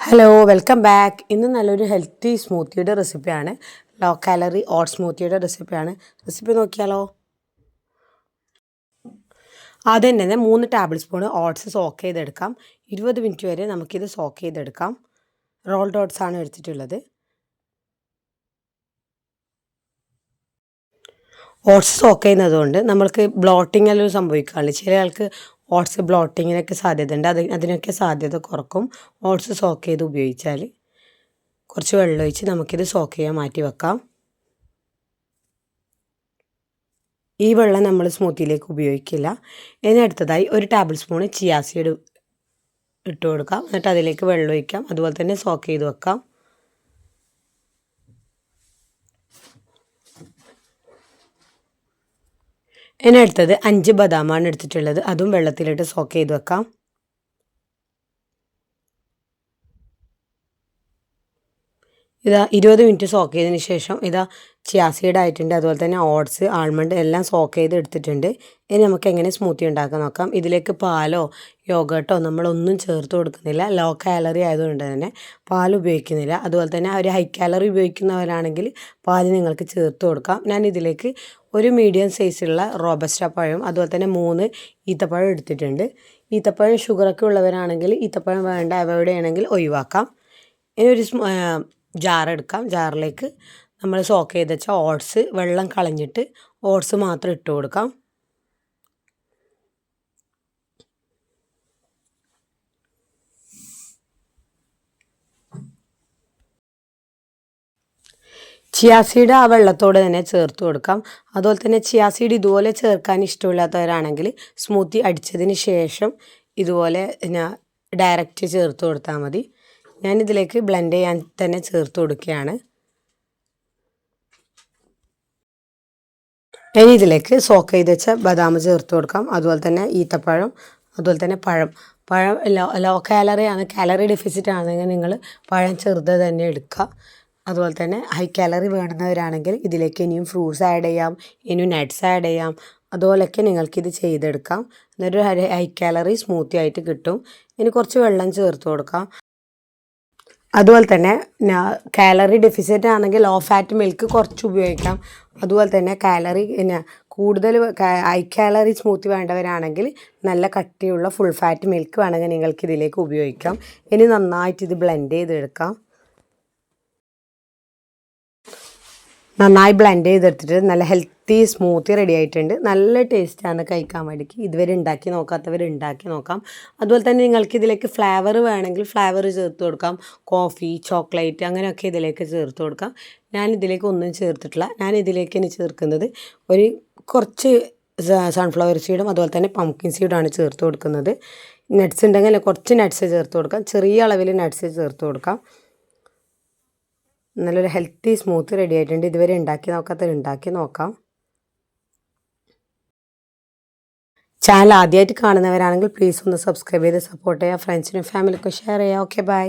Hello welcome back ഇന്ന് നല്ലൊരു healthy സ്മൂത്തിയുടെ റെസിപ്പിയാണ് ലോ കാലറി ഓട്ട് സ്മൂത്തിയുടെ റെസിപ്പിയാണ് റെസിപ്പി നോക്കിയാലോ? ആദ്യം തന്നെ മൂന്ന് ടേബിൾ സ്പൂൺ ഓട്സ് സോക്ക് ചെയ്തെടുക്കാം. ഇരുപത് മിനിറ്റ് വരെ നമുക്കിത് സോക്ക് ചെയ്തെടുക്കാം. റോൾഡ് ഓട്സ് ആണ് എടുത്തിട്ടുള്ളത്. ഓട്സ് സോക്ക് ചെയ്യുന്നത് കൊണ്ട് നമ്മൾക്ക് ബ്ലോട്ടിംഗ് എല്ലാം സംഭവിക്കാറുണ്ട്. ചില ആൾക്ക് ഓട്സ് ബ്ലോട്ടിങ്ങിനൊക്കെ സാധ്യതയുണ്ട്. അത് അതിനൊക്കെ സാധ്യത കുറക്കും. ഓട്സ് സോക്ക് ചെയ്ത് ഉപയോഗിച്ചാൽ കുറച്ച് വെള്ളം ഒഴിച്ച് നമുക്കിത് സോക്ക് ചെയ്യാൻ മാറ്റി വെക്കാം. ഈ വെള്ളം നമ്മൾ സ്മൂത്തിയിലേക്ക് ഉപയോഗിക്കില്ല. ഇനി അടുത്തതായി ഒരു ടേബിൾ സ്പൂൺ ചിയാസീഡ് ഇട്ട് കൊടുക്കാം. എന്നിട്ട് അതിലേക്ക് വെള്ളം ഒഴിക്കാം. അതുപോലെ തന്നെ സോക്ക് ചെയ്ത് വെക്കാം. ഇനി അടുത്തത് അഞ്ച് ബദാമാണ് എടുത്തിട്ടുള്ളത്. അതും വെള്ളത്തിലിട്ട് സോക്ക് ചെയ്ത് വെക്കാം. ഇതാ ഇരുപത് മിനിറ്റ് സോക്ക് ചെയ്തതിന് ശേഷം ഇതാ ചിയാസീഡ് ആയിട്ടുണ്ട്. അതുപോലെ തന്നെ ഓട്സ് ആൾമണ്ട് എല്ലാം സോക്ക് ചെയ്ത് എടുത്തിട്ടുണ്ട്. ഇനി നമുക്ക് എങ്ങനെ സ്മൂത്തി ഉണ്ടാക്കാൻ നോക്കാം. ഇതിലേക്ക് പാലോ യോഗട്ടോ നമ്മളൊന്നും ചേർത്ത് കൊടുക്കുന്നില്ല. ലോ കാലറി ആയതുകൊണ്ട് തന്നെ പാൽ ഉപയോഗിക്കുന്നില്ല. അതുപോലെ തന്നെ ഒരു ഹൈ കാലറി ഉപയോഗിക്കുന്നവരാണെങ്കിൽ പാൽ നിങ്ങൾക്ക് ചേർത്ത് കൊടുക്കാം. ഞാൻ ഇതിലേക്ക് ഒരു മീഡിയം സൈസുള്ള റോബസ്റ്റ പഴം അതുപോലെ തന്നെ മൂന്ന് ഈത്തപ്പഴം എടുത്തിട്ടുണ്ട്. ഈത്തപ്പഴം ഷുഗറൊക്കെ ഉള്ളവരാണെങ്കിൽ ഈത്തപ്പഴം വേണ്ട അവയുടെ ആണെങ്കിൽ ഒഴിവാക്കാം. ഇനി ഒരു ജാർ എടുക്കാം ജാറിലേക്ക് നമ്മൾ സോക്ക് ചെയ്ത് വെച്ച ഓട്സ് വെള്ളം കളഞ്ഞിട്ട് ഓട്സ് മാത്രം ഇട്ട് കൊടുക്കാം. ചിയാസീഡ് ആ വെള്ളത്തോട് തന്നെ ചേർത്ത് കൊടുക്കാം. അതുപോലെ തന്നെ ചിയാസീഡ് ഇതുപോലെ ചേർക്കാൻ ഇഷ്ടമില്ലാത്തവരാണെങ്കിൽ സ്മൂത്തി അടിച്ചതിന് ശേഷം ഇതുപോലെ ഞാൻ ഡയറക്റ്റ് ചേർത്ത് കൊടുത്താൽ മതി. ഞാനിതിലേക്ക് ബ്ലെൻഡ് ചെയ്യാൻ തന്നെ ചേർത്ത് കൊടുക്കുകയാണ്. ഇനി ഇതിലേക്ക് സോക്ക് ചെയ്ത് വെച്ച ബദാം ചേർത്ത് കൊടുക്കാം. അതുപോലെ തന്നെ ഈത്തപ്പഴം അതുപോലെ തന്നെ പഴം. പഴം ലോ ലോ കാലറി ആണ്. കാലറി ഡെഫിസിറ്റ് ആണെങ്കിൽ നിങ്ങൾ പഴം ചെറുത് തന്നെ എടുക്കുക. അതുപോലെ തന്നെ ഹൈ കാലറി വേണ്ടുന്നവരാണെങ്കിൽ ഇതിലേക്ക് ഇനിയും ഫ്രൂട്ട്സ് ആഡ് ചെയ്യാം ഇനിയും നട്ട്സ് ആഡ് ചെയ്യാം. അതുപോലെയൊക്കെ നിങ്ങൾക്കിത് ചെയ്തെടുക്കാം. എന്നൊരു ഹൈ കാലറി സ്മൂത്തി ആയിട്ട് കിട്ടും. ഇനി കുറച്ച് വെള്ളം ചേർത്ത് കൊടുക്കാം. അതുപോലെ തന്നെ കാലറി ഡെഫിസിറ്റ് ആണെങ്കിൽ ലോ ഫാറ്റ് മിൽക്ക് കുറച്ച് ഉപയോഗിക്കാം. അതുപോലെ തന്നെ കാലറി പിന്നെ കൂടുതൽ ഹൈ കാലറി സ്മൂത്തി വേണ്ടവരാണെങ്കിൽ നല്ല കട്ടിയുള്ള ഫുൾ ഫാറ്റ് മിൽക്ക് വേണമെങ്കിൽ നിങ്ങൾക്ക് ഇതിലേക്ക് ഉപയോഗിക്കാം. ഇനി നന്നായിട്ട് ഇത് ബ്ലെൻഡ് ചെയ്തെടുക്കാം. നന്നായി ബ്ലെൻഡ് ചെയ്തെടുത്തിട്ട് നല്ല ഹെൽത്തി സ്മൂത്തി റെഡി ആയിട്ടുണ്ട്. നല്ല ടേസ്റ്റാണ് കഴിക്കാൻ വേണ്ടിക്ക്. ഇതുവരെ ഉണ്ടാക്കി നോക്കാത്തവർ ഉണ്ടാക്കി നോക്കാം. അതുപോലെ തന്നെ നിങ്ങൾക്ക് ഇതിലേക്ക് ഫ്ലേവർ വേണമെങ്കിൽ ഫ്ലേവർ ചേർത്ത് കൊടുക്കാം. കോഫി ചോക്ലേറ്റ് അങ്ങനെയൊക്കെ ഇതിലേക്ക് ചേർത്ത് കൊടുക്കാം. ഞാൻ ഇതിലേക്ക് ഒന്നും ചേർത്തിട്ടില്ല. ഞാൻ ഇതിലേക്ക് ഇനി ചേർക്കുന്നത് ഒരു കുറച്ച് സൺഫ്ലവർ സീഡും അതുപോലെ തന്നെ പംകിൻ സീഡാണ് ചേർത്ത് കൊടുക്കുന്നത്. നട്ട്സ് ഉണ്ടെങ്കിൽ കുറച്ച് നട്ട്സ് ചേർത്ത് കൊടുക്കാം. ചെറിയ അളവിൽ നട്ട്സ് ചേർത്ത് കൊടുക്കാം. നല്ലൊരു ഹെൽത്തി സ്മൂത്ത് റെഡി ആയിട്ടുണ്ട്. ഇതുവരെ ഉണ്ടാക്കി നോക്കാത്തവർ ഉണ്ടാക്കി നോക്കാം. ചാനൽ ആദ്യമായിട്ട് കാണുന്നവരാണെങ്കിൽ പ്ലീസ് ഒന്ന് സബ്സ്ക്രൈബ് ചെയ്ത് സപ്പോർട്ട് ചെയ്യുക. ഫ്രണ്ട്സിനും ഫാമിലിക്കും ഷെയർ ചെയ്യുക. Okay bye